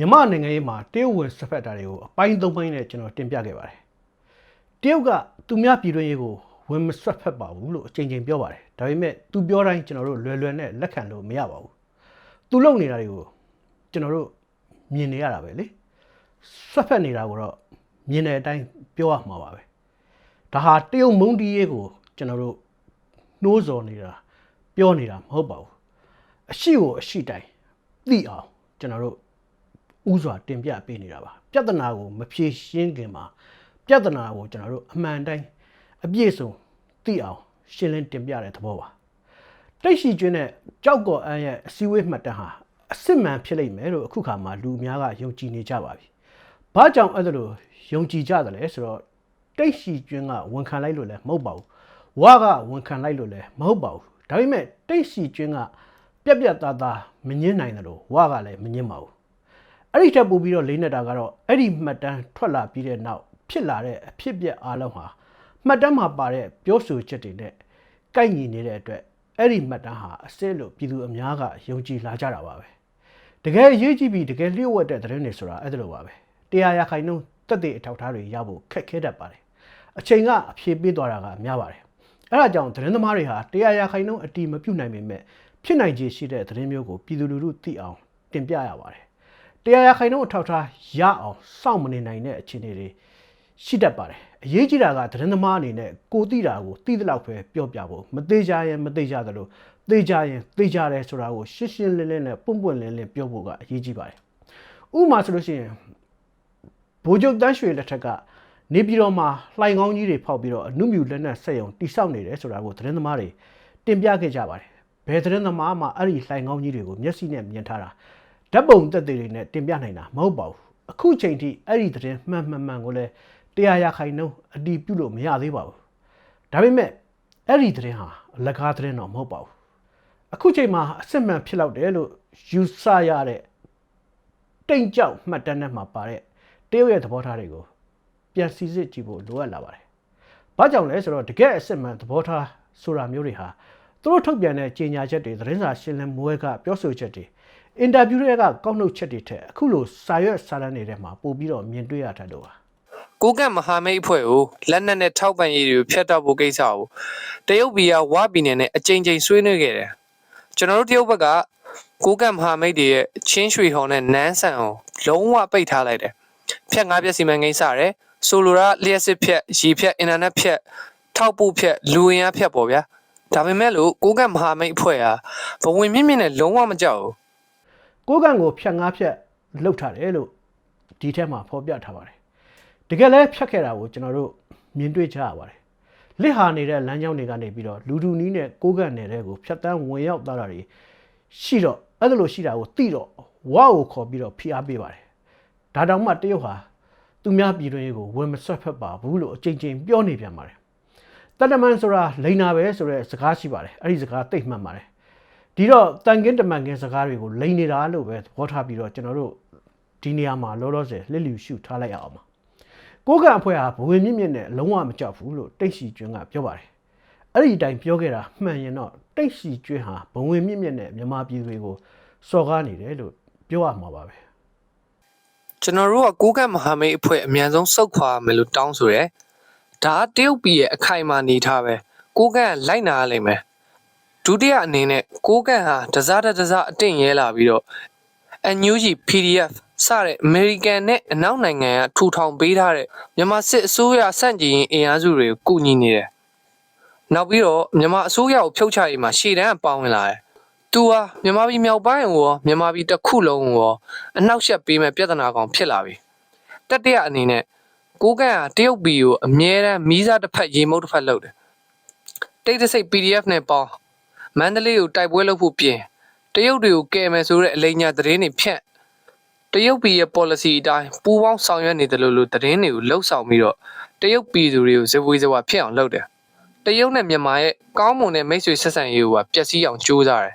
မြမနိုင်ငံရေးမှာတရုတ်ဝင်စဖက်တာတွေကိုအပိုင်းသုံးပိုင်းနဲ့ကျွန်တော်တင်ပြခဲ့ပါတယ်တရုတ်ကသူများပြည်တွင်းရေးကိုဝင်မဆွတ်ဖက်ပါဘူးလို့အချိန်ချင်းပြောပါတယ်ဒါပေမဲ့သူပြောတိုင်းကျွန်တော်တို့လွယ်လွယ်နဲ့လက်ခံလို့မရပါဘူးသူလုပ်နေတာတွေကိုကျွန်တော်တို့မြင်နေရတာပဲလေဆွတ်ဖက်နေတာကိုတော့မြင်တဲ့အတိုင်းပြောရမှာပါပဲဒါဟာတရုတ်မုံတီးရေးကိုကျွန်တော်တို့နှိုးဆော်နေတာပြောနေတာမဟုတ်ပါဘူးအရှိကိုအရှိတိုင်းသိအောင်ကျွန်တော်တို့ ဥစွာတင်ပြပေးနေတာပါပြဿနာကိုမဖြေရှင်းခင်မှာပြဿနာကိုကျွန်တော်တို့အမှန်တိုင်းအပြည့်စုံသိအောင်ရှင်းလင်းတင်ပြတဲ့သဘောပါတိတ်ရှိကျွင်းတဲ့ကြောက်ကော်အန်းရဲ့အစည်းအဝေးမှတ်တမ်းဟာအစစ်မှန်ဖြစ်လိမ့်မယ်လို့အခုခါမှာလူအများကယုံကြည်နေကြပါပြီ။ဘာကြောင့်အဲ့ဒါလို့ယုံကြည်ကြသလဲဆိုတော့တိတ်ရှိကျွင်းကဝန်ခံလိုက်လို့လည်းမဟုတ်ပါဘူး။ဝါကဝန်ခံလိုက်လို့လည်းမဟုတ်ပါဘူး။ဒါပေမဲ့တိတ်ရှိကျွင်းကပြက်ပြက်သားသားမငင်းနိုင်တယ်လို့ဝါကလည်းမငင်းပါဘူး။ အဲ့ဒီထက်ပိုပြီးတော့လေးနေတာကတော့အဲ့ဒီမှတ်တမ်းထွက်လာပြီးတဲ့နောက်ဖြစ်လာတဲ့အဖြစ်အပျက်အားလုံးဟာမှတ်တမ်းမှာပါတဲ့ပြောဆိုချက်တွေနဲ့ကိုက်ညီနေတဲ့အတွက်အဲ့ဒီမှတ်တမ်းဟာအစစ်လို့ပြည်သူအများကယုံကြည်လာကြတာပါပဲတကယ်အရေးကြီးပြီးတကယ်လျှို့ဝှက်တဲ့သတင်းတွေဆိုတာအဲ့ဒါလိုပါပဲတရားရခိုင်နှုန်းတက်တဲ့အထောက်အထားတွေရဖို့ခက်ခဲတတ်ပါတယ်အချိန်ကအဖြေပေးသွားတာကများပါတယ်အဲ့ဒါကြောင့်သတင်းသမားတွေဟာတရားရခိုင်နှုန်းအတီမပြုတ်နိုင်ပေမဲ့ဖြစ်နိုင်ခြေရှိတဲ့သတင်းမျိုးကိုပြည်သူလူထုသိအောင်တင်ပြရပါတယ် တရားရခိုင်နှုန်းအထောက်အထားရအောင်စောင့်မနေနိုင်တဲ့အခြေအနေတွေရှိတတ်ပါတယ်အရေးကြီးတာကသတင်းသမားအနေနဲ့ကိုသိတာကိုသိတဲ့လောက်ပဲပြောပြဖို့မသေးကြရင်မသေးကြသလိုသေကြရင်သေကြတယ်ဆိုတာကိုရှင်းရှင်းလင်းလင်းနဲ့ပွန့်ပွန့်လင်းလင်းပြောဖို့ကအရေးကြီးပါတယ်ဥပမာဆိုလို့ရှိရင်ဘိုးချုပ်တန်းရွှေလက်ထက်ကနေပြည်တော်မှာလှိုင်ကောင်းကြီးတွေဖောက်ပြီးတော့အနုမြူလက်နက်ဆက်ယုံတိစောက်နေတယ်ဆိုတာကိုသတင်းသမားတွေတင်ပြခဲ့ကြပါတယ်ဘယ်သတင်းသမားမှအဲ့ဒီလှိုင်ကောင်းကြီးတွေကိုမျက်စိနဲ့မြင်ထားတာ ဓာတ်ပုံသက်သေတွေနဲ့တင်ပြနိုင်တာမဟုတ်ပါဘူးအခုချိန်ထိအဲ့ဒီသတင်းမှန်မှန်မှန်ကိုလည်းတရားရခိုင်နှုန်းအတီးပြုလို့မရသေးပါဘူးဒါပေမဲ့အဲ့ဒီသတင်းဟာအလကားသတင်းတော့မဟုတ်ပါဘူးအခုချိန်မှာအစစ်မှန်ဖြစ်လောက်တယ်လို့ယူဆရတဲ့တိမ်ကြောက်မှတ်တမ်းနဲ့မှာပါတဲ့တရုတ်ရဲ့သဘောထားတွေကိုပြန်စီစစ်ကြည့်ဖို့လိုအပ်လာပါတယ်ဘာကြောင့်လဲဆိုတော့တကယ်အစစ်မှန်သဘောထားဆိုတာမျိုးတွေဟာသူတို့ထုတ်ပြန်တဲ့ကြေညာချက်တွေသတင်းစာရှင်းလင်းပွဲကပြောဆိုချက်တွေ အင်တာဗျူးတွေကကောက်နှုတ်ချက်တွေထက်အခုလိုစာရွက်စာတမ်းတွေထဲမှာပို့ပြီးတော့မြင်တွေ့ရတတ်လို့ပါကိုကန့်မဟာမိတ်အဖွဲ့ကိုလက်နက်နဲ့ထောက်ပံ့ရေးတွေကိုဖျက်တောက်ဖို့ကိစ္စကိုတရုတ်ပြည်ကဝါပြည်နယ်နဲ့အကြိမ်ကြိမ်ဆွေးနွေးခဲ့တယ်ကျွန်တော်တို့တရုတ်ဘက်ကကိုကန့်မဟာမိတ်တွေရဲ့ချင်းရွှေဟော်နဲ့နန်းဆန်ကိုလုံးဝပိတ်ထားလိုက်တယ်ဖြတ်ငါးပြက်စီမံကိန်းစတယ်ဆိုလိုတာလျှက်စစ်ဖြက်ရေဖြက်အင်တာနက်ဖြက်ထောက်ပို့ဖြက်လူဝင်အားဖြက်ပေါ့ဗျာဒါပေမဲ့လို့ကိုကန့်မဟာမိတ်အဖွဲ့ဟာဘဝင်မြင့်မြင့်နဲ့လုံးဝမကြောက်ဘူး ကိုးကန်ကိုဖြတ်ငါးဖြတ်လှုပ်ထားတယ်လို့ဒီထက်မှာဖော်ပြထားပါတယ်တကယ်လဲဖြတ်ခဲ့တာကိုကျွန်တော်တို့မြင်တွေ့ကြရပါတယ်လစ်ဟာနေတဲ့လမ်းကြောင်းတွေကနေပြီးတော့လူလူနီးနဲ့ကိုးကန်နေတဲ့ကိုဖြတ်တန်းဝင်ရောက်သွားတာတွေရှိတော့အဲ့ဒါလို့ရှိတာကိုတိတော့ဝါကိုခေါ်ပြီးတော့ဖိအားပေးပါတယ်ဒါတောင်မှတရုတ်ဟာသူများပြည်တွင်းရေးကိုဝင်မဆွတ်ဖက်ပါဘူးလို့အကြိမ်ကြိမ်ပြောနေပြန်ပါတယ်တတမန်ဆိုတာလိန်နာပဲဆိုတဲ့စကားရှိပါတယ်အဲ့ဒီစကားသိပ်မှတ်ပါတယ် ဒီတော့တန်ကင်းတမန်ကင်းစကားတွေကိုလိန်နေတာလို့ပဲသဘောထားပြီးတော့ကျွန်တော်တို့ဒီနေရာမှာလောလောဆယ်လစ်လျူရှုထားလိုက်ရအောင်ပါကိုကံအဖွဲ့ဟာဘဝင်မြင့်မြင့်နဲ့လုံးဝမကြောက်ဘူးလို့တိတ်ရှိကျွန်းကပြောပါတယ်အဲ့ဒီအတိုင်းပြောခဲ့တာမှန်ရင်တော့တိတ်ရှိကျွန်းဟာဘဝင်မြင့်မြင့်နဲ့မြန်မာပြည်တွေကိုစော်ကားနေတယ်လို့ပြောရမှာပါပဲကျွန်တော်တို့ကကိုကန့်မဟာမိတ်အဖွဲ့အမြန်ဆုံးစုတ်ခွာမယ်လို့တောင်းဆိုရဲဒါကတရုတ်ပြည်ရဲ့အခိုင်အမာနေထားပဲကိုကန့်ကလိုက်နာရလိမ့်မယ် ဒုတိယအနေနဲ့ကိုကန့်ဟာတစားတစ်တစားအတင့်ရဲလာပြီးတော့ NUG PDF စတဲ့ American နဲ့အနောက်နိုင်ငံကထူထောင်ပေးထားတဲ့မြန်မာစစ်အစိုးရစန့်ကျင်ရေးအင်အားစုတွေကိုကူညီနေတယ်နောက်ပြီးတော့မြန်မာအစိုးရကိုဖြုတ်ချရေးမှာရှေ့တန်းကပါဝင်လာတယ်သူဟာမြန်မာပြည်မြောက်ပိုင်းကိုရောမြန်မာပြည်တစ်ခုလုံးကိုရောအနှောက်အယှက်ပေးမဲ့ပြဿနာကောင်ဖြစ်လာပြီတတိယအနေနဲ့ကိုကန့်ဟာတရုတ်ပြည်ကိုအမြဲတမ်းမီးစားတစ်ဖက်ရေမုတ်တစ်ဖက်လုပ်တယ်တိတ်တဆိတ် PDF နဲ့ပေါင်း မန္တလေးကိုတိုက်ပွဲလုပ်ဖို့ပြင်တရုတ်တွေကိုကယ်မယ်ဆိုတဲ့အလိညာသတင်းတွေဖြန့်တရုတ်ပြည်ရဲ့ policy အတိုင်းပူးပေါင်းဆောင်ရွက်နေတယ်လို့လို့သတင်းတွေကိုလှုပ်ဆောင်ပြီးတော့တရုတ်ပြည်သူတွေကိုဇဝေဇဝါဖြစ်အောင်လုပ်တယ်တရုတ်နဲ့မြန်မာရဲ့ကောင်းမွန်တဲ့မိတ်ဆွေဆက်ဆံရေးကိုပါပျက်စီးအောင်ကြိုးစားတယ်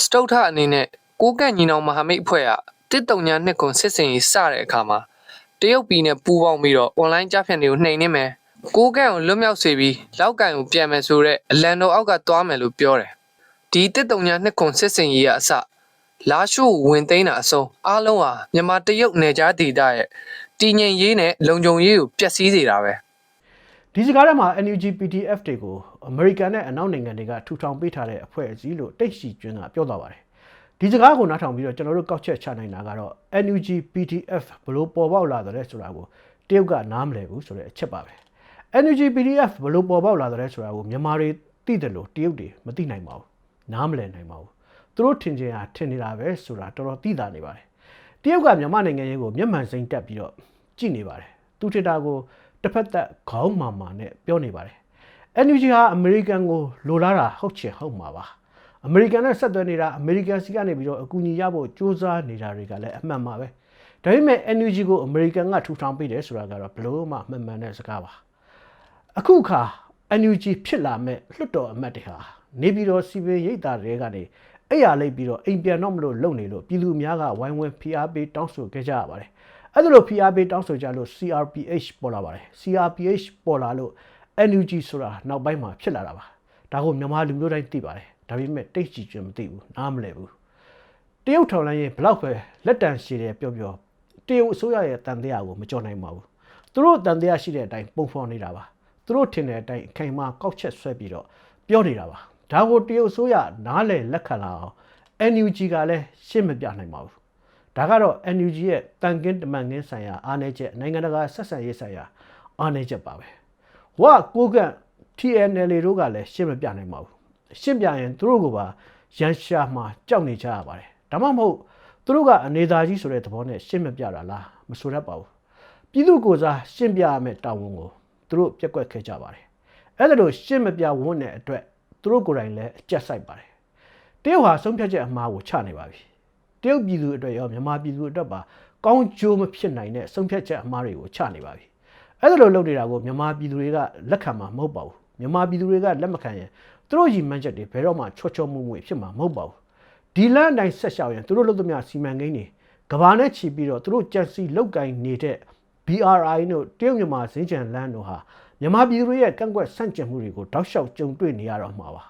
စတုတ်ထအနေနဲ့ကိုကန့်ညီနောင်မဟာမိတ်အဖွဲ့ကတစ်တုံညာနှစ်ခွန်စစ်စင်ရေးစတဲ့အခါမှာတရုတ်ပြည်နဲ့ပူးပေါင်းပြီးတော့ online ကြားဖြတ်တွေကိုနှိမ်နှင်းမယ် ကိုကန့်ကိုလွတ်မြောက်စေပြီးလောက်ကန်ကိုပြန်မယ်ဆိုတော့အလန်တော်အောက်ကသွားမယ်လို့ပြောတယ်ဒီတစ်တုံညာနှစ်ခွန်စစ်စင်ရေးကအစလာရှို့ဝင်သိမ်းတာအဆုံးအားလုံးဟာမြန်မာတရုတ်နယ်ကြားဒေသရဲ့တည်ငြိမ်ရေးနဲ့လုံခြုံရေးကိုပျက်စီးစေတာပဲဒီစကားထဲမှာ NUG PDF တွေကိုအမေရိကန်နဲ့အနောက်နိုင်ငံတွေကထူထောင်ပေးထားတဲ့အဖွဲ့အစည်းလို့တိတ်ရှိကျွန်းကပြောသွားပါတယ်ဒီစကားကိုနားထောင်ပြီးတော့ကျွန်တော်တို့ကောက်ချက်ချနိုင်တာကတော့ NUG PDF ဘလို့ပေါ်ပေါက်လာတယ်ဆိုတာကိုတရုတ်ကနားမလည်ဘူးဆိုတဲ့အချက်ပါပဲ NUG PDF ဘလို့ပေါ်ပေါက်လာတယ်ဆိုတာကိုမြန်မာတွေသိတယ်လို့တရုတ်တွေမသိနိုင်ပါဘူးနားမလည်နိုင်ပါဘူးသူတို့ထင်ချင်ဟာထင်နေတာပဲဆိုတာတော်တော်သိတာနေပါတယ်တရုတ်ကမြန်မာနိုင်ငံရေးကိုမျက်မှန်စိမ့်တက်ပြီးတော့ကြည့်နေပါတယ်သူထစ်တာကိုတစ်ဖက်သက်ခေါင်းမာမာနဲ့ပြောနေပါတယ် NUG ဟာအမေရိကန်ကိုလိုလားတာဟုတ်ချင်ဟုတ်မှာပါအမေရိကန်နဲ့ဆက်သွယ်နေတာအမေရိကန်စီကနေပြီးတော့အကူအညီရဖို့စူးစမ်းနေတာတွေကလည်းအမှန်ပါပဲဒါပေမဲ့ NUG ကိုအမေရိကန်ကထူထောင်ပေးတယ်ဆိုတာကတော့ဘလို့မှမှန်မှန်တဲ့စကားပါ အခုခါ NUG ဖြစ်လာမဲ့လွှတ်တော်အမတ်တွေဟာနေပြည်တော်စီပင်ရိပ်သာတွေကနေအဲ့ရလိုက်ပြီးတော့အိမ်ပြန်တော့မလို့လုံနေလို့ပြည်သူအများကဝိုင်းဝန်းဖိအားပေးတောင်းဆိုခဲ့ကြရပါတယ်အဲ့ဒါလို့ဖိအားပေးတောင်းဆိုကြလို့ CRPH ပေါ်လာပါတယ် CRPH ပေါ်လာလို့ NUG ဆိုတာနောက်ပိုင်းမှာဖြစ်လာတာပါဒါကိုမြန်မာလူမျိုးတိုင်းသိပါတယ်ဒါပေမဲ့တိတ်ကြည့်ကြမသိဘူးနားမလည်ဘူးတရုတ်ထော်လိုင်းရင်ဘလောက်ပဲလက်တန်ရှည်တယ်ပြောပြောတရုတ်အစိုးရရဲ့တန်တရားကိုမကြော်နိုင်ပါဘူးသူတို့တန်တရားရှိတဲ့အတိုင်းပုံဖော်နေတာပါ သူတို့ထင်တဲ့အတိုင်းအခိုင်အမာကောက်ချက်ဆွဲပြီးတော့ပြောနေတာပါဒါကိုတရုတ်အစိုးရနားလည်လက်ခံလာအောင် NUG ကလည်းရှင်းမပြနိုင်ပါဘူးဒါကတော့ NUG ရဲ့တန်ကင်းတမန်ကင်းဆိုင်ရာအားနည်းချက်နိုင်ငံတကာဆက်ဆံရေးဆိုင်ရာအားနည်းချက်ပါပဲဝကိုကန့် TNL တို့ကလည်းရှင်းမပြနိုင်ပါဘူးရှင်းပြရင်သူတို့ကပါရန်ရှာမှာကြောက်နေကြရပါတယ်ဒါမှမဟုတ်သူတို့ကအနေသားကြီးဆိုတဲ့သဘောနဲ့ရှင်းမပြတာလားမဆိုတတ်ပါဘူးပြည်သူကိုယ်စားရှင်းပြရမယ့်တာဝန်ကို သူတို့ပြက်ကွက်ခဲ့ကြပါတယ်အဲ့ဒါလို့ရှင်းမပြဝန်းတဲ့အတွက်သူတို့ကိုယ်တိုင်လည်းအကျက်ဆိုင်ပါတယ်တရုတ်ဟာဆုံးဖြတ်ချက်အမှားကိုချနေပါပြီတရုတ်ပြည်သူအတွက်ရောမြန်မာပြည်သူအတွက်ပါကောင်းကျိုးမဖြစ်နိုင်တဲ့ဆုံးဖြတ်ချက်အမှားတွေကိုချနေပါပြီအဲ့ဒါလိုလုပ်နေတာကိုမြန်မာပြည်သူတွေကလက်ခံမှာမဟုတ်ပါဘူးမြန်မာပြည်သူတွေကလက်မခံရင်သူတို့ရည်မှန်းချက်တွေဘယ်တော့မှချောချောမွေ့မွေ့ဖြစ်မှာမဟုတ်ပါဘူးဒီလမ်းအတိုင်းဆက်လျှောက်ရင်သူတို့လုပ်သမျှစီမံကိန်းတွေကဘာနဲ့ချီပြီးတော့သူတို့ကြံစီလောက်ကင်နေတဲ့ BRI တို့တရုတ်မြန်မာစင်ကြံလမ်းတို့ဟာမြန်မာပြည်သူတွေရဲ့ကန့်ကွက်ဆန့်ကျင်မှုတွေကိုတောက်လျှောက်ကြုံတွေ့နေရတော့မှာပါ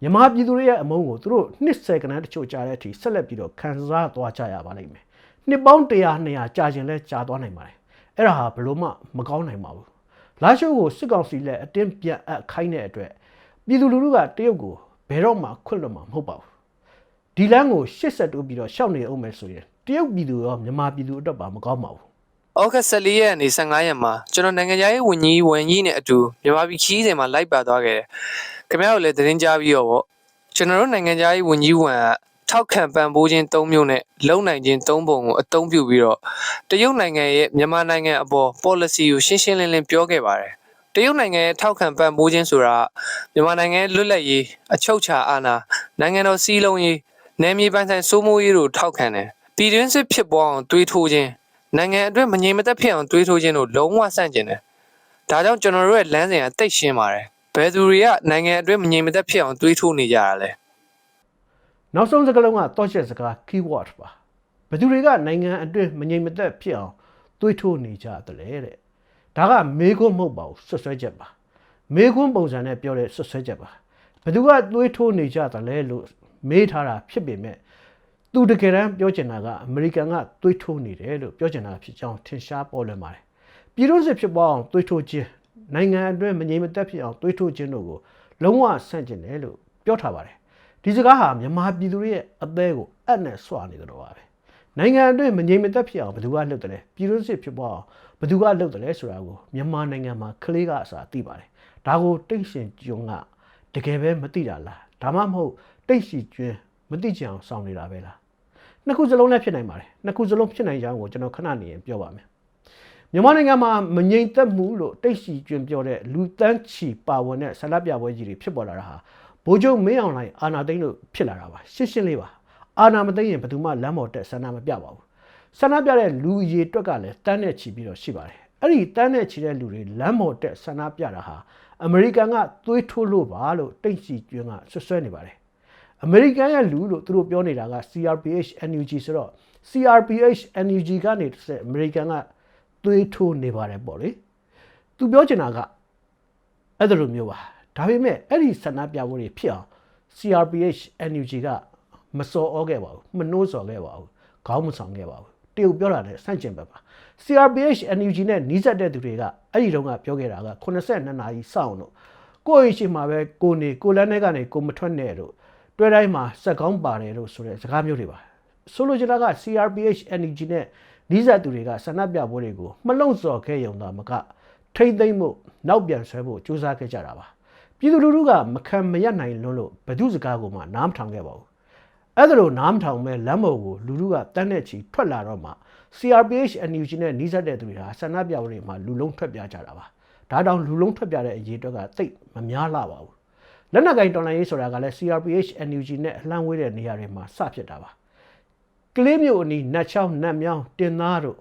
မြန်မာပြည်သူတွေရဲ့အမုန်းကိုသူတို့နှစ်ဆယ်ကနန်းတချို့ကြာတဲ့အထိဆက်လက်ပြီးတော့ခံစားသွားကြရပါလိမ့်မယ်နှစ်ပေါင်း100 200ကြာခြင်းလဲကြာသွားနိုင်ပါတယ်အဲ့ဒါဟာဘလို့မှမကောင်းနိုင်ပါဘူးလာရှိုးကိုစစ်ကောင်စီလက်အတင်းပြန်အပ်ခိုင်းတဲ့အတွက်ပြည်သူလူထုကတရုတ်ကိုဘယ်တော့မှခွင့်လွှတ်မှာမဟုတ်ပါဘူးဒီလမ်းကိုရှစ်ဆက်တိုးပြီးတော့ရှောက်နေအောင်မယ်ဆိုရင်တရုတ်ပြည်သူရောမြန်မာပြည်သူအတွက်ပါမကောင်းပါဘူး ဩဂတ်14ရက်နေ့15ရက်မှာကျွန်တော်နိုင်ငံသားရေးဝန်ကြီးဝန်ကြီးနဲ့အတူမြန်မာပြည်ခီးစဉ်မှာလိုက်ပါသွားခဲ့တယ်။ခင်ဗျားတို့လည်းသတင်းကြားပြီးတော့ဗောကျွန်တော်တို့နိုင်ငံသားရေးဝန်ကြီးဝန်ကထောက်ခံပံ့ပိုးခြင်း၃မျိုးနဲ့လုံနိုင်ခြင်း၃ပုံကိုအသုံးပြုပြီးတော့တရုတ်နိုင်ငံရဲ့မြန်မာနိုင်ငံအပေါ် policy ကိုရှင်းရှင်းလင်းလင်းပြောခဲ့ပါတယ်။တရုတ်နိုင်ငံရဲ့ထောက်ခံပံ့ပိုးခြင်းဆိုတာမြန်မာနိုင်ငံရဲ့လွတ်လပ်ရေးအချုပ်အခြာအာဏာနိုင်ငံတော်စီးလုံးရေးနယ်မြေပိုင်ဆိုင်စိုးမိုးရေးတို့ထောက်ခံတယ်။ပြည်တွင်းစစ်ဖြစ်ပေါ်အောင်တွေးထိုးခြင်း နိုင်ငံအတွင်းမငြိမ်မသက်ဖြစ်အောင်တွေးထိုးခြင်းတို့လုံးဝဆန့်ကျင်တယ်။ဒါကြောင့်ကျွန်တော်တို့ရဲ့လမ်းစဉ်ကတိတ်ရှင်းပါတယ်။ဘယ်သူတွေကနိုင်ငံအတွင်းမငြိမ်မသက်ဖြစ်အောင်တွေးထိုးနေကြတာလဲနောက်ဆုံးစကားလုံးကတော့ချက်စကား keyword ပါဘယ်သူတွေကနိုင်ငံအတွင်းမငြိမ်မသက်ဖြစ်အောင်တွေးထိုးနေကြတယ်လေတဲ့ဒါကမေခွန်းမဟုတ်ပါဘူးဆွဆွဲချက်ပါမေခွန်းပုံစံနဲ့ပြောတဲ့ဆွဆွဲချက်ပါဘယ်သူကတွေးထိုးနေကြတယ်လဲလို့မေးထားတာဖြစ်ပေမဲ့ သူတကယ်တမ်းပြောချင်တာကအမေရိကန်ကတွေးထိုးနေတယ်လို့ပြောချင်တာဖြစ်ကြောင်းထင်ရှားပေါ်လွင်ပါတယ်ပြည်တွင်းစစ်ဖြစ်ပေါ်အောင်တွေးထိုးခြင်းနိုင်ငံအတွင်းမငြိမ်မသက်ဖြစ်အောင်တွေးထိုးခြင်းတို့ကိုလုံးဝဆန့်ကျင်တယ်လို့ပြောထားပါတယ်ဒီစကားဟာမြန်မာပြည်သူတွေရဲ့အသေးကိုအပ်နဲ့ဆွနေကြတော့ပါပဲနိုင်ငံအတွင်းမငြိမ်မသက်ဖြစ်အောင်ဘယ်သူကလှုပ်တယ်လဲပြည်တွင်းစစ်ဖြစ်ပေါ်အောင်ဘယ်သူကလှုပ်တယ်လဲဆိုတာကိုမြန်မာနိုင်ငံမှာကလေးကအစားသိပါတယ်ဒါကိုတိတ်ရှင်ကျွန်းကတကယ်ပဲမသိတာလားဒါမှမဟုတ်တိတ်ရှိကျွန်းမသိကြအောင်စောင့်နေတာပဲလား နှစ်ခုစလုံးလည်းဖြစ်နိုင်ပါတယ်နှစ်ခုစလုံးဖြစ်နိုင်ကြောင်းကိုကျွန်တော်ခဏနေရင်ပြောပါမယ်မြန်မာနိုင်ငံမှာမငြိမ်သက်မှုလို့တိတ်ရှိကျွန်းပြောတဲ့လူတန်းချီပါဝင်တဲ့ဆန္ဒပြပွဲကြီးတွေဖြစ်ပေါ်လာတာဟာဗိုလ်ချုပ်မင်းအောင်လှိုင်အာနာသိန်းလို့ဖြစ်လာတာပါရှင်းရှင်းလေးပါအာနာမသိန်းရင်ဘယ်သူမှလမ်းပေါ်တက်ဆန္ဒမပြပါဘူးဆန္ဒပြတဲ့လူအရေအတွက်ကလည်းတန်းနဲ့ချီပြီးတော့ရှိပါတယ်အဲ့ဒီတန်းနဲ့ချီတဲ့လူတွေလမ်းပေါ်တက်ဆန္ဒပြတာဟာအမေရိကန်ကသွေးထိုးလို့ပါလို့တိတ်စီကျွန်းကဆွဆွဲနေပါတယ် အမေရိကန်ရဲ့လူလို့သူတို့ပြောနေတာက CRPH NUG ဆိုတော့ CRPH NUG ကနေတစ်ဆက်အမေရိကန်ကသွေးထိုးနေပါတယ်ပေါ့လေသူပြောချင်တာကအဲ့ဒါလိုမျိုးပါဒါပေမဲ့အဲ့ဒီဆန္ဒပြပွဲတွေဖြစ်အောင် CRPH NUG ကမစော်ဩခဲ့ပါဘူးမနှိုးစော်ခဲ့ပါဘူးခေါင်းမဆောင်ခဲ့ပါဘူးတရုတ်ပြောတာနဲ့ဆန့်ကျင်ဘက်ပါ CRPH NUG နဲ့နီးစပ်တဲ့သူတွေကအဲ့ဒီတုန်းကပြောခဲ့တာက82နာရီစောင့်တော့ကိုယ့်အိမ်ရှိမှာပဲကိုနေကိုလန်းထဲကနေကိုမထွက်နဲ့တို့ တွဲတိုင်းမှာစက်ကောင်းပါတယ်လို့ဆိုတဲ့စကားမျိုးတွေပါဆိုလိုချင်တာက CRPH NUG နဲ့နီးစပ်သူတွေကဆန္ဒပြပွဲတွေကိုမလုံစော်ခဲ့ရုံသာမကထိမ့်သိမ့်မှုနောက်ပြန်ဆွဲဖို့ကြိုးစားခဲ့ကြတာပါပြည်သူလူထုကမခံမရနိုင်လွန်းလို့ဘသူစကားကိုမှနားမထောင်ခဲ့ပါဘူးအဲ့ဒါလိုနားမထောင်မဲ့လမ်းပေါ်ကိုလူလူကတန်းတဲ့ချီထွက်လာတော့မှ CRPH NUG နဲ့နှီးစပ်တဲ့သူတွေဟာဆန္ဒပြပွဲတွေမှာလူလုံးထွက်ပြကြတာပါဒါတောင်လူလုံးထွက်ပြတဲ့အရေးအတွက်ကတိတ်မများလာပါဘူး လက်နက်ကင်တော်လိုင်းရေးဆိုတာကလည်း CRPH NUG နဲ့အလှမ်းဝေးတဲ့နေရာတွေမှာစဖြစ်တာပါကလေးမျိုးအနီးနတ်ချောင်းနတ်မြောင်းတင်သားတို့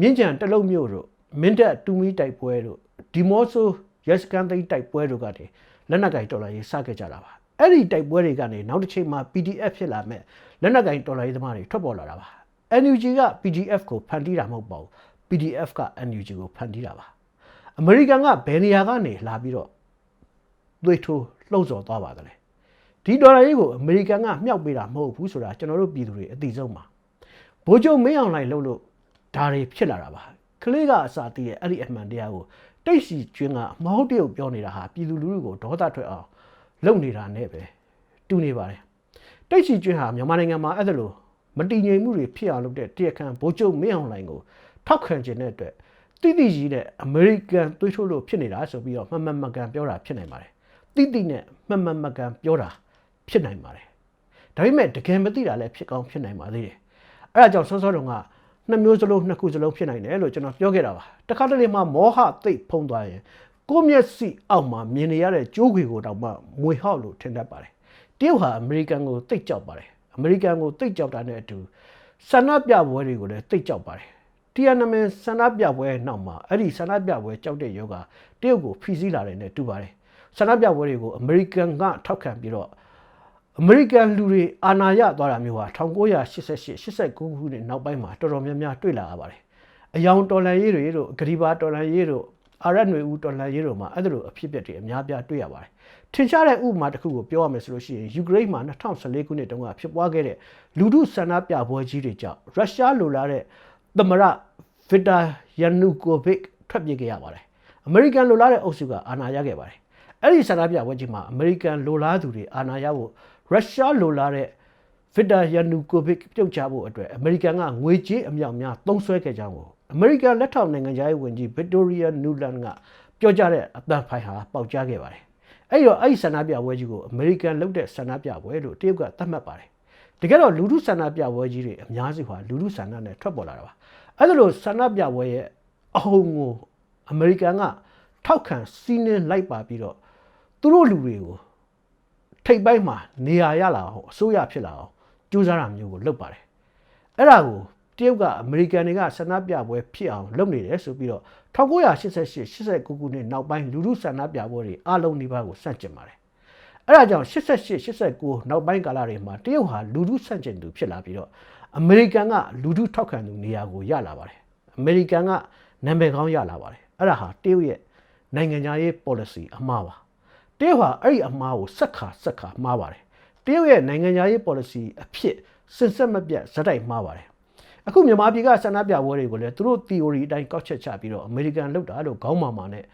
မြင့်ကြံတလုံးမျိုးတို့မင်းတက်တူမီတိုက်ပွဲတို့ဒီမော့ဆိုရက်စကန်သိန်းတိုက်ပွဲတို့ကတည်းလက်နက်ကင်တော်လိုင်းရေးစခဲ့ကြတာပါအဲ့ဒီတိုက်ပွဲတွေကနေနောက်တစ်ချိန်မှာ PDF ဖြစ်လာမဲ့လက်နက်ကင်တော်လိုင်းရေးသမားတွေထွက်ပေါ်လာတာပါ NUG က PDF ကိုဖန်တီးတာမဟုတ်ပါဘူး PDF က NUG ကိုဖန်တီးတာပါအမေရိကန်ကဘယ်နေရာကနေလာပြီးတော့သွေးထိုး လှုံ့ဆော်သွားပါသလဲဒီဒေါ်လာရေးကိုအမေရိကန်ကမြှောက်ပေးတာမဟုတ်ဘူးဆိုတာကျွန်တော်တို့ပြည်သူတွေအသိဆုံးပါဘိုးချုပ်မင်းအောင်လှိုင်လှုပ်လို့ဒါတွေဖြစ်လာတာပါကလေးကအစာတည်းရဲ့အဲ့ဒီအမှန်တရားကိုတိတ်စီကျွင်းကအမဟုတ်တရုတ်ပြောနေတာဟာပြည်သူလူထုကိုဒေါသထွက်အောင်လုပ်နေတာနဲ့ပဲတူနေပါတယ်တိတ်စီကျွင်းဟာမြန်မာနိုင်ငံမှာအဲ့ဒါလို့မတည်ငြိမ်မှုတွေဖြစ်အောင်လုပ်တဲ့တရားခံဗိုလ်ချုပ်မင်းအောင်လှိုင်ကိုထောက်ခံခြင်းတဲ့အတွက်တိတိကြီးနဲ့အမေရိကန်သွေးထိုးလို့ဖြစ်နေတာဆိုပြီးတော့မှန်မှန်မှန်ကန်ပြောတာဖြစ်နိုင်ပါတယ် တိတိနဲ့မှန်မှန်မှန်ကန်ပြောတာဖြစ်နိုင်ပါတယ်ဒါပေမဲ့တကယ်မသိတာလည်းဖြစ်ကောင်းဖြစ်နိုင်ပါသေးတယ်အဲဒါကြောင့်စောစောတုန်းကနှစ်မျိုးစလုံးနှစ်ခုစလုံးဖြစ်နိုင်တယ်လို့ကျွန်တော်ပြောခဲ့တာပါတခါတလေမှမောဟသိပ်ဖုံးသွားရင်ကိုယ့်မျက်စိအောက်မှာမြင်နေရတဲ့ကြိုးခွေကိုတောင်မှမွေဟောက်လို့ထင်တတ်ပါတယ်တရုတ်ဟာအမေရိကန်ကိုသိပ်ကြောက်ပါတယ်အမေရိကန်ကိုတိတ်ကြောက်တာနဲ့အတူဆန္ဒပြပွဲတွေကိုလည်းတိတ်ကြောက်ပါတယ်တီယနမင်ဆန္ဒပြပွဲနောက်မှာအဲ့ဒီဆန္ဒပြပွဲကြောက်တဲ့ယောဂတရုတ်ကိုဖီးစည်းလာတယ်နဲ့တူပါတယ် ဆန္ဒပြပွဲတွေကိုအမေရိကန်ကထောက်ခံပြီးတော့အမေရိကန်လူတွေအာဏာရသွားတာမျိုးဟာ1988 89ခုနှစ်နောက်ပိုင်းမှာတော်တော်များများတွေ့လာရပါတယ်အယောင်တော်လန်ရေးတွေတို့ဂရီဘာတော်လန်ရေးတို့အာရတ်ຫນွေဦးတော်လန်ရေးတို့မှာအဲ့ဒါလိုအဖြစ်အပျက်တွေအများပြားတွေ့ရပါတယ်ထင်ရှားတဲ့ဥပမာတစ်ခုကိုပြောရမယ်ဆိုလို့ရှိရင်ယူကရိန်းမှာ2014ခုနှစ်တုန်းကဖြစ်ပွားခဲ့တဲ့လူထုဆန္ဒပြပွဲကြီးတွေကြောင့်ရုရှားလိုလားတဲ့သမရဗစ်တာယန်နူကိုဗစ်ထွက်ပြေးခဲ့ရပါတယ်အမေရိကန်လိုလားတဲ့အုပ်စုကအာဏာရခဲ့ပါတယ် အဲ့ဒီဆန္ဒပြပွဲကြီးမှာအမေရိကန်လိုလားသူတွေအာဏာရဖို့ရုရှားလိုလားတဲ့ဗစ်တာယန်နူကိုဗစ်ပြုတ်ချဖို့အတွက်အမေရိကန်ကငွေကြေးအမြောက်အများသုံးစွဲခဲ့ကြောင်းကိုအမေရိကန်လက်ထောက်နိုင်ငံသားရေးဝန်ကြီးဗစ်တိုရီယာနူလန်ကပြောကြားတဲ့အသံဖိုင်ဟာပေါက်ကြားခဲ့ပါတယ်။အဲ့ဒီတော့အဲ့ဒီဆန္ဒပြပွဲကြီးကိုအမေရိကန်လုပ်တဲ့ဆန္ဒပြပွဲလို့တရုတ်ကသတ်မှတ်ပါတယ်။တကယ်တော့လူထုဆန္ဒပြပွဲကြီးတွေအများစုဟာလူထုဆန္ဒနဲ့ထွက်ပေါ်လာတာပါ။အဲ့ဒါလို့ဆန္ဒပြပွဲရဲ့အဟုန်ကိုအမေရိကန်ကထောက်ခံစီးနှင်းလိုက်ပါပြီးတော့ သူတို့လူတွေကိုထိပ်ပိုင်းမှာနေရာရလာအောင်အစိုးရဖြစ်လာအောင်ကြိုးစားတာမျိုးကိုလုပ်ပါတယ်အဲ့ဒါကိုတရုတ်ကအမေရိကန်တွေကဆန္ဒပြပွဲဖြစ်အောင်လုပ်နေတယ်ဆိုပြီးတော့1988 89ခုနှစ်နောက်ပိုင်းလူထုဆန္ဒပြပွဲတွေအလုံးနီးပါးကိုစန့်ကျင်ပါတယ်အဲ့ဒါကြောင့်88 89နောက်ပိုင်းကာလတွေမှာတရုတ်ဟာလူထုဆန့်ကျင်သူဖြစ်လာပြီးတော့အမေရိကန်ကလူထုထောက်ခံသူနေရာကိုရလာပါတယ်အမေရိကန်ကနာမည်ကောင်းရလာပါတယ်အဲ့ဒါဟာတရုတ်ရဲ့နိုင်ငံခြားရေး policy အမှားပါ တရုတ်ဟာအဲ့ဒီအမားကိုစက်ခါစက်ခါမှားပါတယ်တရုတ်ရဲ့နိုင်ငံခြားရေး policy အဖြစ်စင်ဆက်မပြတ်ဇက်တိုက်မှားပါတယ်အခုမြန်မာပြည်ကဆန္ဒပြပွဲတွေကိုလည်းသူတို့ theory အတိုင်းကောက်ချက်ချပြီးတော့အမေရိကန်လောက်တာလို့ခေါင်းမာမာနဲ့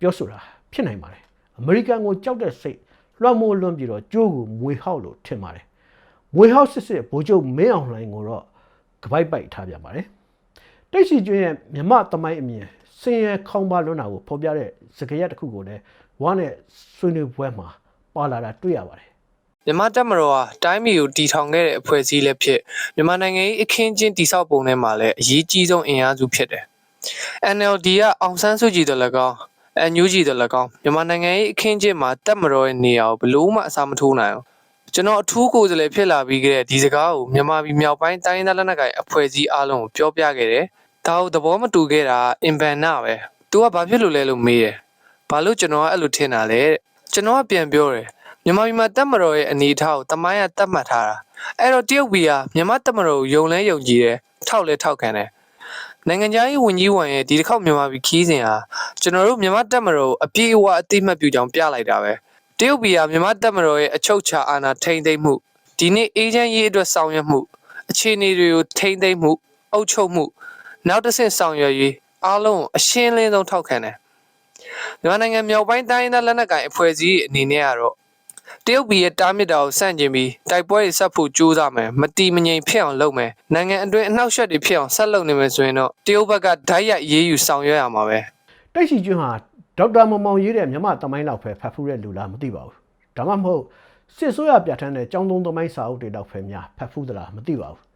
ပြောဆိုတာဖြစ်နိုင်ပါတယ်အမေရိကန်ကိုကြောက်တဲ့စိတ်လွှမ်းမိုးလွန်းပြီးတော့ကြိုးကိုမွေဟောက်လို့ထင်ပါတယ်မွေဟောက်စစ်စစ်ဗိုလ်ချုပ်မင်းအောင်လှိုင်ကိုတော့ကပိုက်ပိုက်ထားပြန်ပါတယ်တိတ်ရှိကျွင်းရဲ့မြမသမိုင်းအမြင်စင်ရခေါင်းပါလွန်းတာကိုဖော်ပြတဲ့စကားရက်တစ်ခုကိုလည်းဝါနဲ့ဆွေးနွေးပွဲမှာပါလာတာတွေ့ရပါတယ်မြန်မာတက်မတော်ဟာတိုင်းပြည်ကိုတီထောင်ခဲ့တဲ့အဖွဲ့အစည်းလည်းဖြစ်မြန်မာနိုင်ငံရေးအခင်းချင်းတိဆောက်ပုံထဲမှာလည်းအရေးကြီးဆုံးအင်အားစုဖြစ်တယ်။ NLD ကအောင်ဆန်းစုကြည်တို့လည်းကောင်း NUG တို့လည်းကောင်းမြန်မာနိုင်ငံရေးအခင်းချင်းမှာတက်မတော်ရဲ့နေရာကိုဘလို့မှအစားမထိုးနိုင်အောင်ကျွန်တော်အထူးကိုယ်စားလှယ်ဖြစ်လာပြီးခဲ့တဲ့ဒီစကားကိုမြန်မာပြည်မြောက်ပိုင်းတိုင်းရင်းသားလက်နက်ကိုင်အဖွဲ့အစည်းအားလုံးကိုပြောပြခဲ့တယ်။ဒါကိုသဘောမတူခဲ့တာအင်ဘန်နာပဲ။ "तू ကဘာဖြစ်လို့လဲ လို့မေးတယ်။ ဘာလို့ကျွန်တော်ကအဲ့လိုထင်တာလဲတဲ့။ကျွန်တော်ကပြန်ပြောတယ်။မြန်မာပြည်မှာတက်မတော်ရဲ့အနေအထားကိုတမိုင်းကတတ်မှတ်ထားတာ။အဲ့တော့တရုတ်ပြည်ကမြန်မာတက်မတော်ကိုယုံလဲယုံကြည်တယ်။ထောက်လဲထောက်ခံတယ်။နိုင်ငံခြားရေးဝန်ကြီးဝန်ရဲ့ဒီတစ်ခေါက်မြန်မာပြည်ခီးစဉ်ဟာကျွန်တော်တို့မြန်မာတက်မတော်ကိုအပြည့်အဝအတိမတ်ပြုကြောင်းပြလိုက်တာပဲ။တရုတ်ပြည်ကမြန်မာတက်မတော်ရဲ့အချုပ်ချာအာဏာထိန်းသိမ်းမှုဒီနေ့အေဂျင့်ရေးအတွက်ဆောင်ရွက်မှုအခြေအနေတွေကိုထိမ့်သိမ့်မှုအုပ်ချုပ်မှုနောက်တစ်ဆင့်ဆောင်ရွက်ရေးအားလုံးကိုအရှင်းလင်းဆုံးထောက်ခံတယ် မြန်မာနိုင်ငံမြောက်ပိုင်းတိုင်းဒေသလက်နက်ကိုင်အဖွဲ့အစည်းအနေနဲ့ကတော့တရုတ်ပြည်ရဲ့တားမြစ်တာကိုစန့်ကျင်ပြီးတိုက်ပွဲတွေဆက်ဖို့ကြိုးစားမယ်မတီမငိမ်ဖြစ်အောင်လုပ်မယ်နိုင်ငံအတွင်းအနှောက်အယှက်တွေဖြစ်အောင်ဆက်လုပ်နေမယ်ဆိုရင်တော့တရုတ်ဘက်ကဓာတ်ရိုက်ရေးယူဆောင်ရွက်ရမှာပဲတိတ်ရှိကျွန်းဟာဒေါက်တာမောင်မောင်ရေးတဲ့မြမသမိုင်းလောက်ပဲဖတ်ဖူးတဲ့လူလားမသိပါဘူးဒါမှမဟုတ်စစ်ဆိုးရပြဋ္ဌာန်းတဲ့ចောင်းသုံးသမိုင်းစာအုပ်တွေတော့ဖယ်များဖတ်ဖူးသလားမသိပါဘူး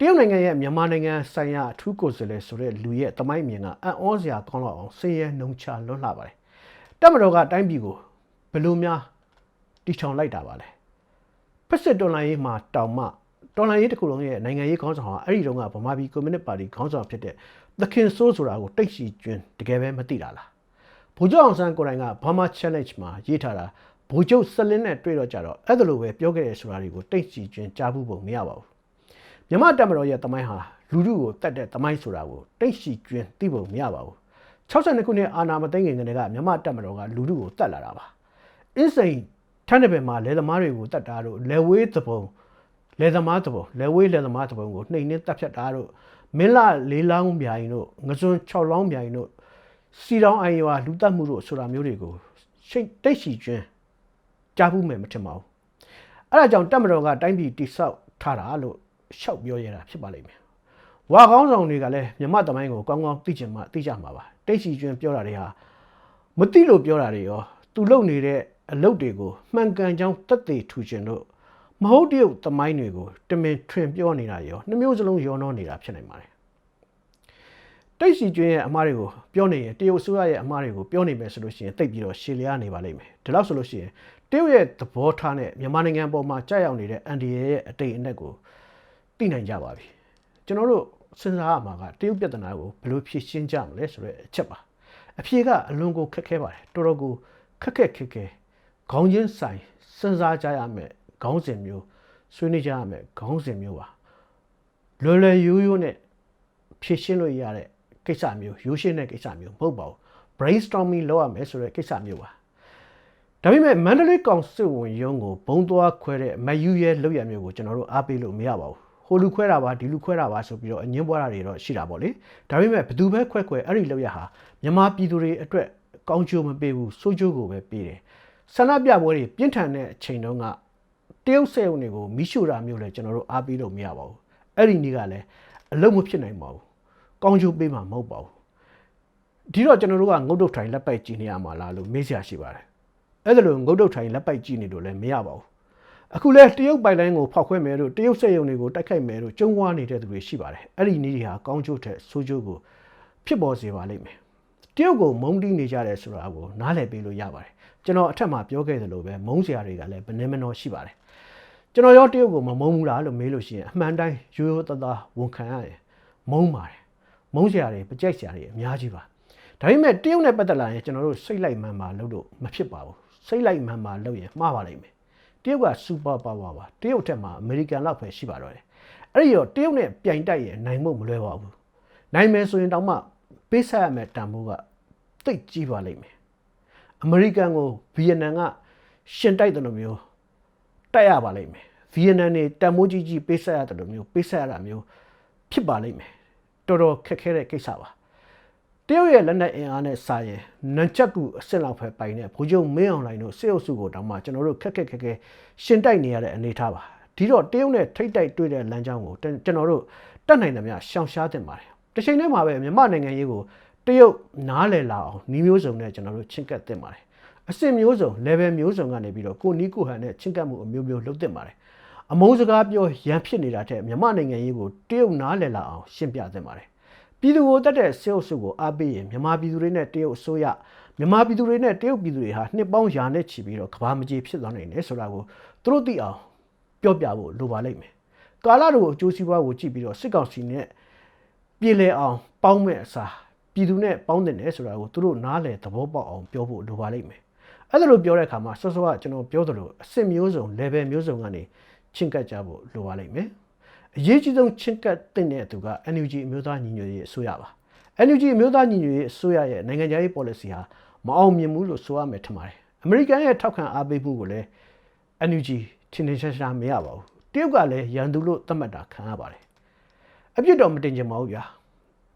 တရုတ်နိုင်ငံရဲ့မြန်မာနိုင်ငံဆိုင်ရာအထူးကိုယ်စားလှယ်ဆိုတဲ့လူရဲ့သမိုင်းမြင်ကအံ့ဩစရာကောင်းတော့အောင်ဆင်းရဲနှုံချလွတ်လှပါတယ်တက်မတော်ကတိုင်းပြည်ကိုဘယ်လိုများတီချောင်လိုက်တာပါလဲဖက်စစ်တော်လိုင်းရေးမှာတောင်မှတော်လိုင်းရေးတစ်ခုလုံးရဲ့နိုင်ငံရေးခေါင်းဆောင်ဟာအဲ့ဒီတုန်းကဗမာပြည်ကွန်မြူနစ်ပါတီခေါင်းဆောင်ဖြစ်တဲ့သခင်စိုးဆိုတာကိုတိတ်ရှိကျွန်းတကယ်ပဲမသိတာလားဗိုလ်ချုပ်အောင်ဆန်းကိုယ်တိုင်ကဘာမာ challenge မှာရေးထားတာဗိုလ်ချုပ်စလင်းနဲ့တွေ့တော့ကြတော့အဲ့ဒါလိုပဲပြောခဲ့တဲ့ဆိုတာတွေကိုတိတ်စီကျွင်းကြားဘူးပုံမရပါဘူး မြမတက်မတော်ရဲ့တမိုင်းဟာလူလူကိုတတ်တဲ့တမိုင်းဆိုတာကိုတိတ်စီကျွင်းသိပုံမရပါဘူး62ခုနှစ်အာနာမသိင္ကင်ကလေးကမြမတက်မတော်ကလူလူကိုတတ်လာတာပါအင်းစိန်ထန်းတဲ့ဘယ်မှာလဲသမားတွေကိုတတ်တာတို့လဲဝေးသပုံလဲသမားသပုံလဲဝေးလဲသမားသပုံကိုနှိမ်နှင်းတက်ဖြတ်တာတို့မင်းလာလေးလောင်းပြိုင်တို့ငစွန်း6လောင်းပြိုင်တို့စီတောင်းအိုင်ရွာလူတက်မှုတို့ဆိုတာမျိုးတွေကိုရှိတ်တိတ်ရှိကျွန်းကြားဘူးမယ်မထင်ပါဘူးအဲ့ဒါကြောင့်တက်မတော်ကတိုင်းပြည်တိဆောက်ထားတာလို့ ရှောက်ပြောရတာဖြစ်ပါလိမ့်မယ်ဝါကောင်းဆောင်တွေကလည်းမြမတမိုင်းကိုကောင်းကောင်းသိချင်မှသိကြမှာပါတိတ်ရှိကျွန်းပြောတာတွေဟာမသိလို့ပြောတာတွေရောသူလုပ်နေတဲ့အလုပ်တွေကိုမှန်ကန်ကြောင်းတက်သေးထူခြင်းတို့မဟုတ်တရုတ်တမိုင်းတွေကိုတမင်ထွင်ပြောနေတာရောနှမျိုးစလုံးရောနှောနေတာဖြစ်နိုင်ပါတယ်တိတ်စီကျွင်းရဲ့အမားတွေကိုပြောနေရင်တရုတ်အစိုးရရဲ့အမားတွေကိုပြောနေမယ်ဆိုလို့ရှိရင်တိတ်ပြီးတော့ရှည်လျားနေပါလိမ့်မယ်ဒီလောက်ဆိုလို့ရှိရင်တရုတ်ရဲ့သဘောထားနဲ့မြန်မာနိုင်ငံပေါ်မှာကြာရောက်နေတဲ့အန်ဒီရဲ့အတိတ်အနက်ကို သိနိုင်ကြပါပြီကျွန်တော်တို့စဉ်းစားရမှာကတရုတ်ပြဿနာကိုဘယ်လိုဖြေရှင်းကြမလဲဆိုတဲ့အချက်ပါအဖြေကအလွန်ကိုခက်ခဲပါတယ်တော်တော်ကိုခက်ခက်ခဲခဲခေါင်းချင်းဆိုင်စဉ်းစားကြရမယ်ခေါင်းစဉ်မျိုးဆွေးနွေးကြရမယ်ခေါင်းစဉ်မျိုးပါလွယ်လွယ်ရိုးရိုးနဲ့ဖြည့်ရှင်းလို့ရတဲ့ကိစ္စမျိုးရိုးရှင်းတဲ့ကိစ္စမျိုးမဟုတ်ပါဘူး brainstorming လုပ်ရမယ်ဆိုတဲ့ကိစ္စမျိုးပါဒါပေမဲ့မန္တလေးကောင်စစ်ဝင်ရုံးကိုဘုံသွားခွဲတဲ့မယူရဲလောက်ရမျိုးကိုကျွန်တော်တို့အားပေးလို့မရပါဘူး ဟိုလူခွဲတာပါဒီလူခွဲတာပါဆိုပြီးတော့အငင်းပွားတာတွေတော့ရှိတာပေါ့လေဒါပေမဲ့ဘသူပဲခွဲခွဲအဲ့ဒီလောက်ရဟာမြန်မာပြည်သူတွေအတွက်ကောင်းကျိုးမပေးဘူးဆိုးကျိုးကိုပဲပေးတယ်ဆန္ဒပြပွဲတွေပြင်းထန်တဲ့အချိန်တုန်းကတရုတ်စက်ရုံတွေကိုမိရှူတာမျိုးလဲကျွန်တော်တို့အားပေးလို့မရပါဘူးအဲ့ဒီနေ့ကလည်းအလုံးမဖြစ်နိုင်ပါဘူးကောင်းကျိုးပေးမှာမဟုတ်ပါဘူးဒီတော့ကျွန်တော်တို့ကငုတ်တုတ်ထိုင်လက်ပိုက်ကြည့်နေရမှာလားလို့မေးစရာရှိပါတယ်အဲ့ဒါလို့ငုတ်တုတ်ထိုင်လက်ပိုက်ကြည့်နေလို့လည်းမရပါဘူး အခုလဲတရုတ်ပိုင်လိုင်းကိုဖောက်ခွဲမယ်လို့တရုတ်စက်ရုံတွေကိုတိုက်ခိုက်မယ်လို့ကြုံဝါနေတဲ့သူတွေရှိပါတယ်အဲ့ဒီနည်းတွေဟာကောင်းကျိုးထက်ဆိုးကျိုးကိုဖြစ်ပေါ်စေပါလိမ့်မယ်တရုတ်ကိုမုန်းတီးနေကြတယ်ဆိုတာကိုနားလည်ပေးလို့ရပါတယ်ကျွန်တော်အထက်မှာပြောခဲ့သလိုပဲမုန်းစရာတွေကလည်းဘယ်နှမနှောရှိပါတယ်ကျွန်တော်ရောတရုတ်ကိုမမုန်းဘူးလားလို့မေးလို့ရှိရင်အမှန်တိုင်းရိုးရိုးသားသားဝန်ခံရရင်မုန်းပါတယ်မုန်းစရာတွေပကြိုက်စရာတွေအများကြီးပါဒါပေမဲ့တရုတ်နဲ့ပတ်သက်လာရင်ကျွန်တော်တို့စိတ်လိုက်မှန်ပါလို့တော့မဖြစ်ပါဘူးစိတ်လိုက်မှန်ပါလို့ရင်မှားပါလိမ့်မယ် တရုတ်ကစူပါပါဝါပါတရုတ်ထက်မှာအမေရိကန်လောက်ပဲရှိပါတော့တယ်အဲ့ဒီတော့တရုတ်နဲ့ပြိုင်တိုက်ရင်နိုင်ဖို့မလွယ်ပါဘူးနိုင်မယ်ဆိုရင်တောင်မှပေးဆက်ရမယ်တန်ဖိုးကတိတ်ကြီးပါလိမ့်မယ်အမေရိကန်ကိုဗီယက်နမ်ကရှင်တိုက်တယ်လို့မျိုးတိုက်ရပါလိမ့်မယ်ဗီယက်နမ်နေတန်မိုးကြီးကြီးပေးဆက်ရတယ်လို့မျိုးပေးဆက်ရတာမျိုးဖြစ်ပါလိမ့်မယ်တော်တော်ခက်ခဲတဲ့ကိစ္စပါ တရုတ်ရဲ့လက်နက်အင်အားနဲ့စာရင်နန်ချက်ကူအစ်စ်လောက်ပဲပိုင်တဲ့ဘိုးချုပ်မင်းအောင်လှိုင်တို့စစ်အုပ်စုကိုတောင်မှကျွန်တော်တို့ခက်ခက်ခက်ခဲရှင်တိုက်နေရတဲ့အနေအထားပါဒီတော့တရုတ်နဲ့ထိတ်တိုက်တွေ့တဲ့လမ်းကြောင်းကိုကျွန်တော်တို့တတ်နိုင်သမျှရှောင်ရှားတင်ပါတယ်တစ်ချိန်တည်းမှာပဲမြန်မာနိုင်ငံရေးကိုတရုတ်နားလည်လာအောင်နှီးမျိုးစုံနဲ့ကျွန်တော်တို့ချင့်ကပ်တင်ပါတယ်အစစ်မျိုးစုံ level မျိုးစုံကနေပြီးတော့ကိုနီးကိုဟန်နဲ့ချင့်ကပ်မှုအမျိုးမျိုးလုပ်တင်ပါတယ်အမုန်းစကားပြောရန်ဖြစ်နေတာတဲ့မြန်မာနိုင်ငံရေးကိုတရုတ်နားလည်လာအောင်ရှင်းပြသင့်ပါတယ် ပြည်သူကိုတတ်တဲ့စေအုပ်စုကိုအားပေးရင်မြန်မာပြည်သူတွေနဲ့တရုတ်အစိုးရမြန်မာပြည်သူတွေနဲ့တရုတ်ပြည်သူတွေဟာနှစ်ပေါင်းရာနဲ့ချီပြီးတော့ကဘာမကြီးဖြစ်သွားနိုင်တယ်ဆိုတာကိုသူတို့သိအောင်ပြောပြဖို့လိုပါလိမ့်မယ်ကာလတို့အကျိုးစီးပွားကိုကြည့်ပြီးတော့စစ်ကောင်စီနဲ့ပြည်လဲအောင်ပေါင်းမဲ့အစားပြည်သူနဲ့ပေါင်းတင်တယ်ဆိုတာကိုသူတို့နားလည်သဘောပေါက်အောင်ပြောဖို့လိုပါလိမ့်မယ်အဲ့ဒါလိုပြောတဲ့အခါမှာစောစောကကျွန်တော်ပြောသလိုအစ်စ်မျိုးစုံ level မျိုးစုံကနေချင့်ကပ်ကြဖို့လိုပါလိမ့်မယ် အရေးကြီးဆုံးချင့်ကပ်တဲ့သူက NUG အမျိုးသားညီညွတ်ရေးအစိုးရပါ NUG အမျိုးသားညီညွတ်ရေးအစိုးရရဲ့နိုင်ငံခြားရေး policy ဟာမအောင်မြင်ဘူးလို့ဆိုရမယ်ထင်ပါတယ်အမေရိကန်ရဲ့ထောက်ခံအားပေးမှုကိုလည်း NUG ထင်ထင်ရှားရှားမရပါဘူးတရုတ်ကလည်းရန်သူလို့သတ်မှတ်တာခံရပါတယ်အပြစ်တော့မတင်ချင်ပါဘူးဗျာ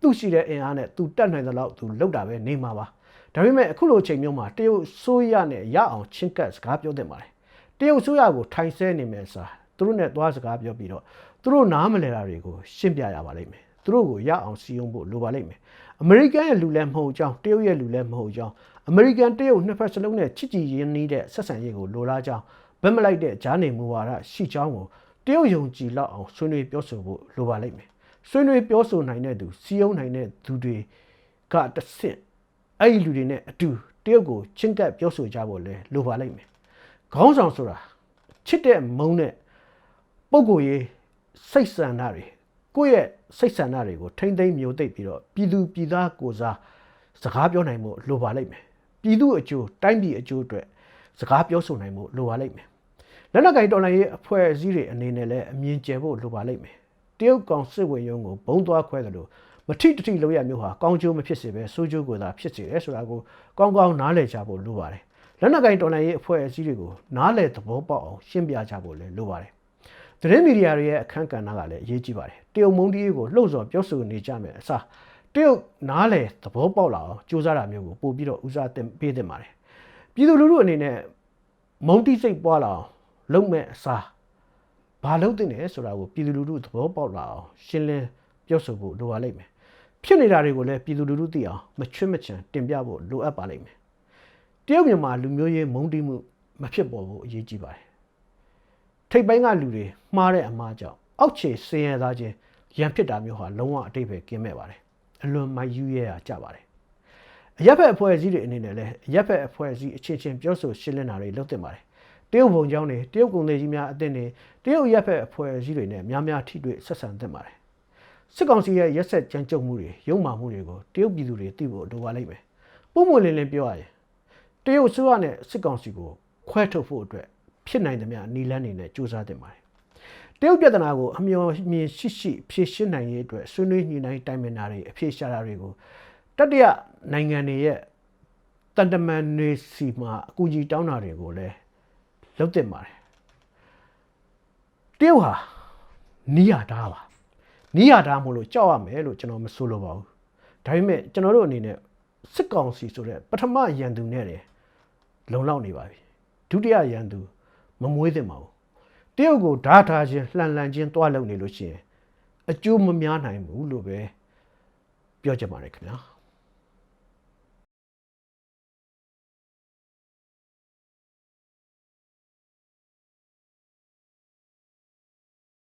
သူ့ရှိတဲ့အင်အားနဲ့သူတတ်နိုင်သလောက်သူလောက်တာပဲနေမှာပါဒါပေမဲ့အခုလိုအချိန်မျိုးမှာတရုတ်ဆိုးရနဲ့ရအောင်ချင်းကပ်စကားပြောတင်ပါတယ်တရုတ်ဆိုးရကိုထိုင်ဆဲနေမယ်စာသူတို့နဲ့သွားစကားပြောပြီးတော့ သူတို့နားမလဲတာတွေကိုရှင်းပြရပါလိမ့်မယ်သူတို့ကိုရအောင်စီယုံဖို့လိုပါလိမ့်မယ်အမေရိကန်ရဲ့လူလည်းမဟုတ်ကြောင်းတရုတ်ရဲ့လူလည်းမဟုတ်ကြောင်းအမေရိကန်တရုတ်နှစ်ဖက်စလုံးနဲ့ချစ်ကြည်ရင်းနှီးတဲ့ဆက်ဆံရေးကိုလိုလားကြောင်းဗက်မလိုက်တဲ့ဂျားနေမူဝါဒရှိကြောင်းကိုတရုတ်ယုံကြည်လောက်အောင်ဆွေးနွေးပြောဆိုဖို့လိုပါလိမ့်မယ်ဆွေးနွေးပြောဆိုနိုင်တဲ့သူစီယုံနိုင်တဲ့သူတွေကတစ်ဆင့်အဲ့ဒီလူတွေနဲ့အတူတရုတ်ကိုချင်းကပ်ပြောဆိုကြဖို့လဲလိုပါလိမ့်မယ်ခေါင်းဆောင်ဆိုတာချစ်တဲ့မုန်းတဲ့ပုံကိုယ်ရေး စိတ်ဆန္ဒတွေကိုယ့်ရဲ့စိတ်ဆန္ဒတွေကိုထိမ့်သိမ်းမျိုးသိပ်ပြီးတော့ပြည်သူပြည်သားကိုယ်စားစကားပြောနိုင်ဖို့လိုပါလိမ့်မယ်ပြည်သူအကျိုးတိုင်းပြည်အကျိုးအတွက်စကားပြောဆိုနိုင်ဖို့လိုပါလိမ့်မယ်လက်နက်ကင်တော်လှန်ရေးအဖွဲ့အစည်းတွေအနေနဲ့လည်းအမြင်ကျယ်ဖို့လိုပါလိမ့်မယ်တရုတ်ကောင်စစ်ဝင်ရုံးကိုဘုံသွားခွဲတယ်လို့မထိတထိလောက်ရမျိုးဟာကောင်းကျိုးမဖြစ်စေပဲဆိုးကျိုးကိုသာဖြစ်စေတယ်ဆိုတာကိုကောင်းကောင်းနားလည်ကြဖို့လိုပါတယ်လက်နက်ကင်တော်လှန်ရေးအဖွဲ့အစည်းတွေကိုနားလည်သဘောပေါက်အောင်ရှင်းပြကြဖို့လည်းလိုပါတယ် သတင်းမီဒီယာတွေရဲ့အခန်းကဏ္ဍကလည်းအရေးကြီးပါတယ်တရုတ်မုန်းတီးရေးကိုလှုပ်ဆော်ပြောဆိုနေကြမယ်အစားတရုတ်နားလေသဘောပေါက်လာအောင်စူးစမ်းတာမျိုးကိုပို့ပြီးတော့ဦးစားတင်ပေးတင်ပါတယ်ပြည်သူလူထုအနေနဲ့မုန်းတီးစိတ်ပွားလာအောင်လုပ်မဲ့အစားဘာလုပ်တင်တယ်ဆိုတာကိုပြည်သူလူထုသဘောပေါက်လာအောင်ရှင်းလင်းပြောဆိုဖို့လိုပါလိမ့်မယ်ဖြစ်နေတာတွေကိုလည်းပြည်သူလူထုသိအောင်မချွတ်မချံတင်ပြဖို့လိုအပ်ပါလိမ့်မယ်တရုတ်မြန်မာလူမျိုးရေးမုန်းတီးမှုမဖြစ်ပေါ်ဖို့အရေးကြီးပါတယ် ထိပ်ပိုင်းကလူတွေမှားတဲ့အမှားကြောင့်အောက်ခြေစင်ရသားချင်းရန်ဖြစ်တာမျိုးဟာလုံးဝအတိတ်ပဲကင်းမဲ့ပါတယ်အလွန်မယူရဲရကြပါတယ်အရက်ဖက်အဖွဲ့အစည်းတွေအနေနဲ့လည်းအရက်ဖက်အဖွဲ့အစည်းအချင်းချင်းပြောဆိုရှင်းလင်းတာတွေလုပ်တင်ပါတယ်တရုတ်ဘုံကျောင်းတွေတရုတ်ကုန်သည်ကြီးများအသင်းတွေတရုတ်ရက်ဖက်အဖွဲ့အစည်းတွေနဲ့များများထိတွေ့ဆက်ဆံသင့်ပါတယ်စစ်ကောင်စီရဲ့ရက်ဆက်ကြမ်းကြုတ်မှုတွေရုံမာမှုတွေကိုတရုတ်ပြည်သူတွေသိဖို့လိုပါလိမ့်မယ်ပုံမှန်လင်းလင်းပြောရရင်တရုတ်အစိုးရနဲ့စစ်ကောင်စီကိုခွဲထုတ်ဖို့အတွက် ဖြစ်နိုင်သမျှနီလန်းနေနဲ့စူးစမ်းတင်ပါတယ်။တရုတ်ပြည်ထနာကိုအမျော်မြင်ရှိရှိဖြည့်ရှင်းနိုင်ရေးအတွက်ဆွေးနွေးညှိနှိုင်းတိုင်ပင်တာတွေအဖြေရှာတာတွေကိုတတိယနိုင်ငံတွေရဲ့တန်တမန်တွေစီမှာအကူကြီးတောင်းတာတွေကိုလည်းလုပ်တင်ပါတယ်။တရုတ်ဟာနီးရတာပါ။နီးရတာမို့လို့ကြောက်ရမယ်လို့ကျွန်တော်မဆိုလိုပါဘူး။ဒါပေမဲ့ကျွန်တော်တို့အနေနဲ့စစ်ကောင်စီဆိုတဲ့ပထမရန်သူနဲ့တယ်လုံလောက်နေပါပြီဒုတိယရန်သူ မမွေးသင့်ပါဘူးတရုတ်ကိုဓာထားခြင်းလှန်လှန်ခြင်းတွားလုံနေလို့ရှိရင်အကျိုးမများနိုင်ဘူးလို့ပဲပြောချင်ပါတယ်ခင်ဗျာ